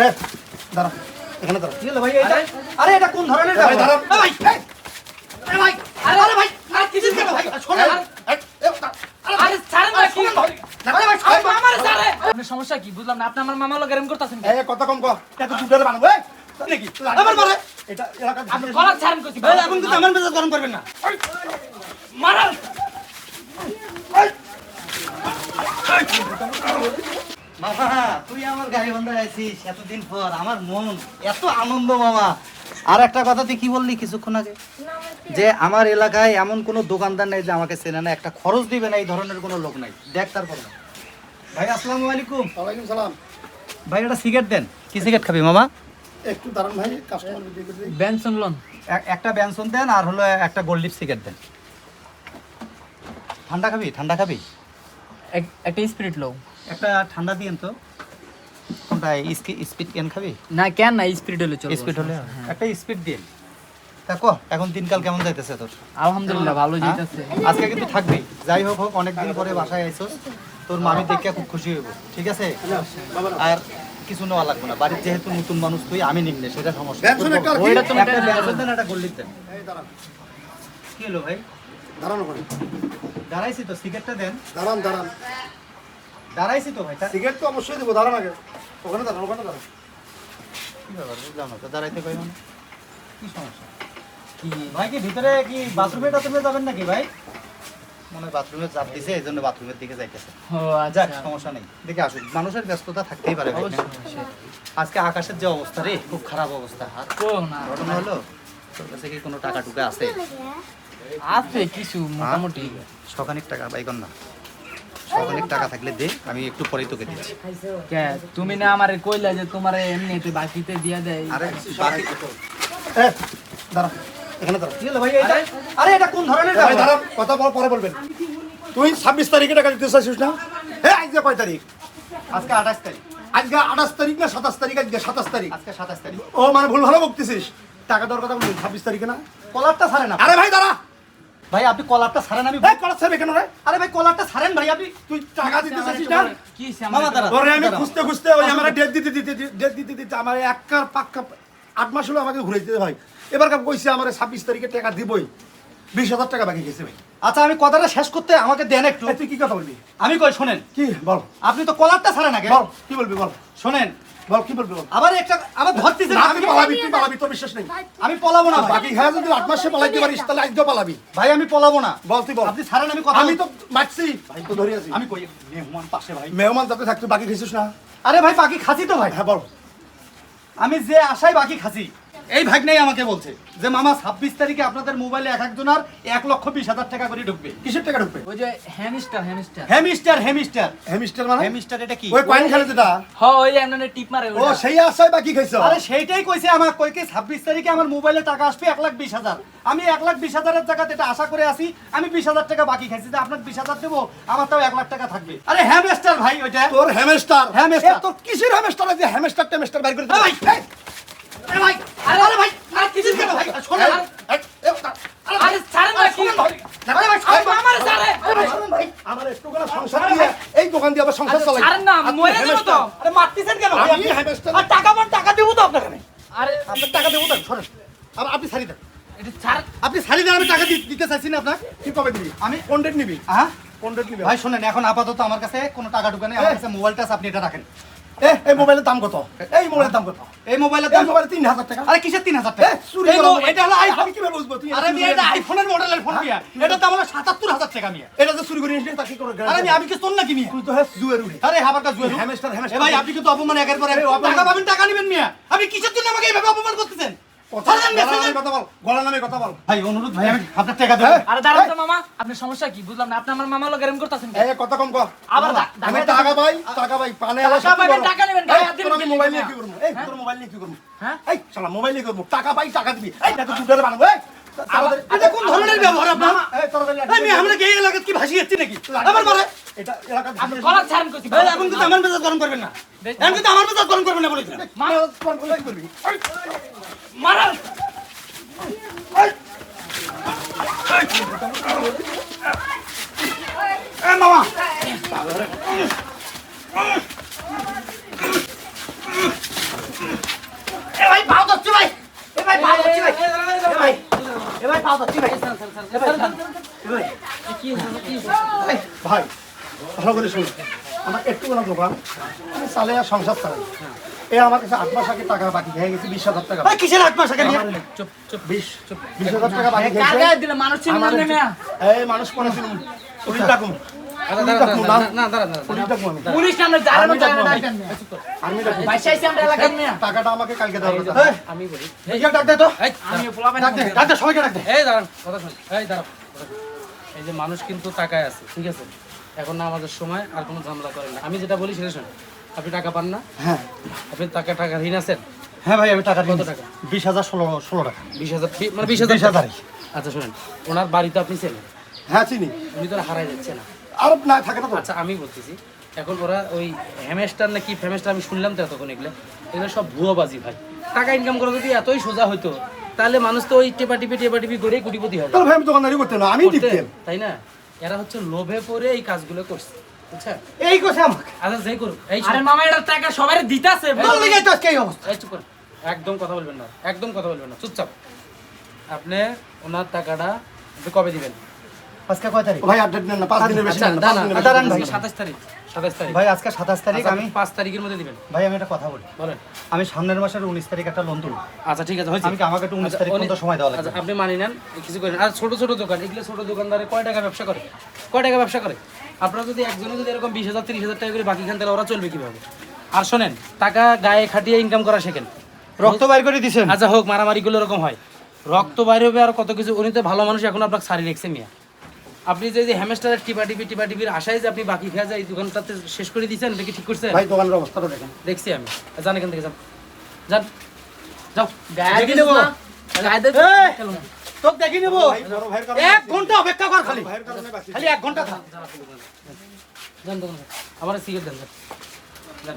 এ, দাঁড়া এখানে দাঁড়া। কি হলো ভাই এটা আরে এটা কোন ধরনের ভাই? ভাই এই, ভাই আরে আরে ভাই আরে কিছু কেন ভাই? শোনেন। এ, এ, দাঁড়া। আরে ছাড়েন না কি আরে ভাই আরে শোনেন। ছাড়ে। আপনার সমস্যা কি? বুঝলাম না আপনি আমার মামা লোক এরম করতেছেন এ, কথা কম কর। এত দুধের বানাবো এ, নাকি আবার মারে। এটা এলাকার আপনি গলা ছাড়েন কইছি এই এখন কিন্তু আমার মেজাজ গরম করবেন না। মারান মামা তুই আমার গাড়ি বন্ধ আছিস এতদিন পর আমার মন এত আনন্দ মামা। আর একটা কথা তুই কি বললি কিছুক্ষণ আগে? যে আমার এলাকায় এমন কোনো দোকানদার নেই যে আমাকে চেনে না একটা খরচ দিবে না এই ধরনের কোনো লোক নাই। দেখ তারপর। ভাই আসসালামু আলাইকুম। ওয়ালাইকুম সালাম। ভাই একটা সিগারেট দেন। কি সিগারেট খাবি মামা? একটু দাঁড়ান ভাই কাস্টমার। বেনসন লোন একটা দেন আর হলো একটা গোল্ড লিপ সিগারেট দেন। ঠান্ডা খাবি? ঠান্ডা খাবি? একটা স্পিরিট লো একটা ঠান্ডা দিয়েন তো। কোনটা স্পিড ক্যান খাবি? না কেন না স্পিড হলে চলবে। স্পিড হলে একটা স্পিড দিন কো এখন দিনকাল কেমন যাইতেছে তোর? আলহামদুলিল্লাহ ভালো হ্যাঁ? যাইতেছে। আজকে কিন্তু থাকবি। যাই হোক হোক অনেকদিন পরে বাসায় আইছস তোর মামি দেখে খুব খুশি হইব। ঠিক আছে? আর কিছু নেওয়া লাগবে না। বাড়ির যেহেতু নতুন মানুষ তুই আমি নিমনে সেটা সমস্যা? ওইটা তুমি একটা Benson দেন একটা গোল্ড দেন। এই দাঁড়ান। কি হলো ভাই? দাঁড়ানো করে। দাঁড়াইছি তো সিগারেটটা দেন। দাঁড়ান দাঁড়ান। দাঁড়াইছি তো ভাই তা- সিগারেট তো অবশ্যই দেবো দাঁড়ান আগে। ওখানে দাঁড়ান ওখানে দাঁড়ান। কি ব্যাপার বুঝলাম না তো দাঁড়াইতে পারি মানে কি সমস্যা? কি ভাই কি ভিতরে কি বাথরুমে টাথরুমে যাবেন নাকি ভাই? মনে হয় বাথরুমে চাপ দিছে এই জন্য বাথরুমের দিকে যাইতেছে। যাক আচ্ছা। সমস্যা নেই। দেখে আসুন মানুষের ব্যস্ততা থাকতেই পারে। আজকে আকাশের যে অবস্থা রে খুব খারাপ অবস্থা। আর না। ঘটনা হলো তোর কাছে কি কোনো টাকা টুকা আছে? আছে কিছু মোটামুটি। সখানিক টাকা বাইকন না সখানিক টাকা থাকলে দে আমি একটু পরেই তোকে দিচ্ছি। কে? তুমি না আমারে কইলা যে তোমারে এমনিতে বাকিতে দিয়া দেয়। আরে বাকি এ, দাঁড়া এখানে দাঁড়া। কি হলো ভাই এটা আরে এটা কোন ধরনের ভাই ব্যবহার? কথা বল পরে বলবেন। তুই ছাব্বিশ তারিখে টাকা দিতে চাইছিস না? হ্যাঁ আজকে কয় তারিখ? আজকে আঠাশ তারিখ। আজকে আঠাশ তারিখ না সাতাশ তারিখ? আজকে সাতাশ তারিখ? আজকে সাতাশ তারিখ। ও মানে ভুল ভালো বকতেছিস। টাকা দেওয়ার কথা বলছিস ছাব্বিশ তারিখে না? কলারটা ছাড়েন না। আরে ভাই দাঁড়া! ভাই আপনি কলারটা ছাড়েন আমি এই কলেজ সাহেব কেন রে? আরে ভাই কলারটা ছাড়েন ভাই আপনি তুই টাকা দিতে চাইছিস না? কি মামা দাঁড়া ওরে আমি খুঁজতে খুঁজতে ওই আমার ডেট দিতে দিতে ডেট দিতে দিতে আমার এক কার পাক্কা আট মাস হলো আমাকে ঘুরে দিতে ভাই এবার কাপ কইছে আমার ছাব্বিশ তারিখে টাকা দিবই। বিশ হাজার টাকা বাকি গেছে ভাই। আচ্ছা আমি কথাটা শেষ করতে আমাকে দেন একটু। তুই কি কথা বলবি? আমি কই শোনেন। কি? বল। আপনি তো কলারটা ছাড়েন আগে। বল কি বলবি বল? শোনেন বল কি বলবি আবার একটা আমি পালাবি তুই পালাবি তোর বিশ্বাস নেই। আমি পলাবো না ভাই। বাকি খায় যদি আট মাসে পালাইতে পারিস তাহলে আজকেও পালাবি। ভাই আমি পলাবো না। বল তুই বল। আপনি ছাড়েন আমি কথা আমি তো মারছি। ভাই তো ধরে আছি। আমি কই মেহমান পাশে ভাই। মেহমান যাতে থাকতে বাকি খেয়েছিস না। আরে ভাই বাকি খাসি তো ভাই। হ্যাঁ বল। আমি যে আশাই বাকি খাসি। এই ভাগ্নেই আমাকে বলছে যে মামা ছাব্বিশ তারিখে আপনাদের মোবাইলে এক একজনের এক লক্ষ বিশ হাজার টাকা করে ঢুকবে। কিসের টাকা ঢুকবে? ওই যে হ্যামস্টার হ্যামস্টার। হেমিস্টার হেমিস্টার হেমিস্টার মানে? হেমিস্টার এটা কি? ওই কয়েন খেলে যেটা হ ওই এমন টিপ মারে ও সেই আশায় বাকি খাইছ? আরে সেইটাই কইছে আমার কইকে ছাব্বিশ তারিখে আমার মোবাইলে টাকা আসবে এক লাখ বিশ হাজার। আমি এক লাখ বিশ হাজারের জায়গাতে এটা আশা করে আসি আমি বিশ হাজার টাকা বাকি খাইছি যে আপনার বিশ হাজার দেবো আমার তাও এক লাখ টাকা থাকবে। আরে হ্যামস্টার ভাই ওইটা। তোর হ্যামস্টার? হ্যামস্টার। তোর কিসের হ্যামস্টার? আছে হ্যামস্টার টেমস্টার বাইর করে ভাই, ভাই আরে ভাই আরে কিছু কেন ভাই? শোনেন আরে ছাড়েন না কি? আরে ভাই আরে মামারে ছাড়ে আরে ভাই, শোনেন ভাই, আমার একটু করে সংসার দিয়ে এই দোকান দিয়ে আবার সংসার চালাই। ছাড়েন না মরে যাব তো। আরে মারতেছেন কেন ভাই? আমি আপনি? আর টাকা পান টাকা দেবো তো আপনাকে আরে আপনার টাকা দেবো তাই শোনেন। আর আপনি ছাড়ি দেন। আপনি ছাড়ি দেন আমি টাকা দিতে চাইছি না আপনাকে কি কবে দিবি? আমি কোন ডেট নিবি? হ্যাঁ? কোন ডেট নিবি? ভাই শোনেন এখন আপাতত আমার কাছে কোনো টাকা টুকা নেই। আমার কাছে মোবাইলটা আছে আপনি এটা রাখেন। এই মোবাইলের দাম কত? এই মোবাইলের দাম কত? এই মোবাইলের দাম মোবাইল তিন হাজার টাকা। আরে কিসের তিন হাজার টাকা? চুরি। এটা হলো আইফোন আমি কীভাবে বুঝব? তুই আরে আমি এটা আইফোনের মডেলের ফোন মিয়া এটা তো হলো সাতাত্তর হাজার টাকা মিয়া এটা যে চুরি করে নিয়েছিস তা কি করে আরে আমি আমি কি তোর নাকি মিয়া? তুই তো হ্যাঁ জুয়ের উড়ি আরে হাবারটা জুয়েল হ্যামস্টার হ্যামস্টার ভাই আপনি কিন্তু অপমান একের পর এক। টাকা পাবেন টাকা নেবেন মিয়া। আপনি কিসের জন্য আমাকে এইভাবে অপমান করতেছেন? গলা নামে কথা বল গলা নামে কথা বল। ভাই অনুরোধ ভাই আমি আপনার টাকা দেবো। হ্যাঁ। আরে দাঁড়ান তো মামা আপনার সমস্যা কি? বুঝলাম না আপনি আমার মামা লোক এরম করতেছেন এই কথা কম কর আবার আমি টাকা পাই টাকা পাই পানে আলা সত্যি পাইবেন, টাকা নেবেন, এই, গায়ে হাত দিবেন তোর আমি মোবাইল নিয়ে কি করব? এই হ্যাঁ? তোর মোবাইল নিয়ে কি করব? হ্যাঁ? এই শালা মোবাইল নিয়ে করব? টাকা পাই টাকা দিবি। এই না তো দুটারে বানাবো এই এটা কোন ধরনের ব্যবহার আপনার। এই তাড়াতাড়ি এই মিয়া আমরা এই এলাকায় কি ভাসি যাচ্ছি নাকি? আবার মারে। এটা এলাকার গলা ছাড়েন কইছি এখন কিন্তু আমার মেজাজ গরম করবেন না। এখন কিন্তু আমার মেজাজ গরম করবেন না বলেছিলাম। করবি এই, মারান এ মামা পাও ধরছি ভাই ভালো করে শুনুন আমার একটু কোনো দোকান আমি চালে আর সংসার চালাই। এ আমার কাছে আট মাস আগে টাকা বাকি হয়ে গেছে বিশ হাজার টাকা। ভাই কিসের আট মাস আগে নিয়ে চুপ চুপ। বিশ বিশ হাজার টাকা বাকি দিলে? মানুষ এই মানুষ মনে শুনুন পুলিশ না? আমি। আমরা এলাকার মিয়া টাকাটা আমাকে কালকে এই, আমি বলি। এই ডাক দে তো। আমি পোলাবেন ডাক দে ডাক দে সবাইকে ডাক দে। এই দাঁড়ান কথা শুন। এই দাঁড়াও এই যে মানুষ কিন্তু টাকায় আছে ঠিক আছে? এখন না আমাদের সময় আর কোনো ঝামেলা করেন না। আমি যেটা বলি সেটা শুন আপনি টাকা পান না? হ্যাঁ। আপনি টাকা টাকা ঋণ আছেন? হ্যাঁ ভাই আমি টাকা কত টাকা? বিশ হাজার ষোলো ষোলো টাকা। বিশ হাজার মানে বিশ হাজার। আচ্ছা শুনেন। ওনার বাড়িতে আপনি চেনেন? হ্যাঁ চিনি। উনি তো হারাই যাচ্ছে না। আর না থাকে না তো? আচ্ছা আমি বলতেছি এখন ওরা ওই হ্যামেস্টার না কি ফ্যামেস্টার আমি শুনলাম তো এতক্ষণ এগুলো। এগুলো সব ভুয়োবাজি ভাই। টাকা ইনকাম করা যদি এতই সোজা হতো তাহলে মানুষ তো ওই টেপা টিপি টেপা টিপি করে কোটিপতি হয় তাহলে ভাই আমি দোকানদারি করতে না আমি তাই না? এরা হচ্ছে লোভে পড়ে এই কাজগুলো করছে এই কোসে আমাকে। আচ্ছা যেই করুক এই আরে মামা এটা টাকা সবাই দিতাছে তো আজকে অবস্থা? এই চুপ। একদম কথা বলবেন না একদম কথা বলবেন না চুপচাপ। আপনি ওনার টাকাটা কবে দিবেন? আজকে কয় তারিখ? ভাই আট নেন না পাঁচ দিনের বেশি বেশি দাঁড়ান ভাই। সাতাশ তারিখ সাতাশ তারিখ। ভাই আজকে সাতাশ তারিখ আচ্ছা, আমি পাঁচ তারিখের মধ্যে দিবেন। ভাই আমি একটা কথা বলি। বলেন। আমি সামনের মাসের উনিশ তারিখ একটা লোন তুলব। আচ্ছা ঠিক আছে আমি আমাকে একটু উনিশ আচ্ছা, তারিখ পর্যন্ত সময় দেওয়া লাগবে? আচ্ছা আপনি মানি নেন কিছু করেন। আর ছোট ছোট দোকান এগুলো ছোট দোকানদারে কয় টাকা ব্যবসা করে? কয় টাকা ব্যবসা করে? আপনারা যদি একজনে যদি এরকম বিশ হাজার তিরিশ হাজার টাকা করে বাকি খান তাহলে ওরা চলবে কীভাবে? আর শোনেন টাকা গায়ে খাটিয়ে ইনকাম করা শেখেন। রক্ত বাইর করে দিছেন? আচ্ছা হোক মারামারি গুলো এরকম হয়। রক্ত বাইরে হবে আর কত কিছু উনি তো ভালো মানুষ এখন আপনাকে সারি রেখছে মিয়া আপনি যে যে হ্যামেস্টারের টিপা টিপি টিপা টিপির আশায় যে আপনি বাকি খেয়ে যায় এই দোকানটাতে শেষ করে দিয়েছেন এটা কি ঠিক করছেন? ভাই দোকানের অবস্থাটা দেখেন। দেখছি আমি। যান এখান থেকে যান। যান। যাও। দেখি নেব। দেখি নেব। এক ঘণ্টা অপেক্ষা কর খালি। খালি এক ঘণ্টা থাক। যান দোকানে। আমার সিগারেট দেন। যান।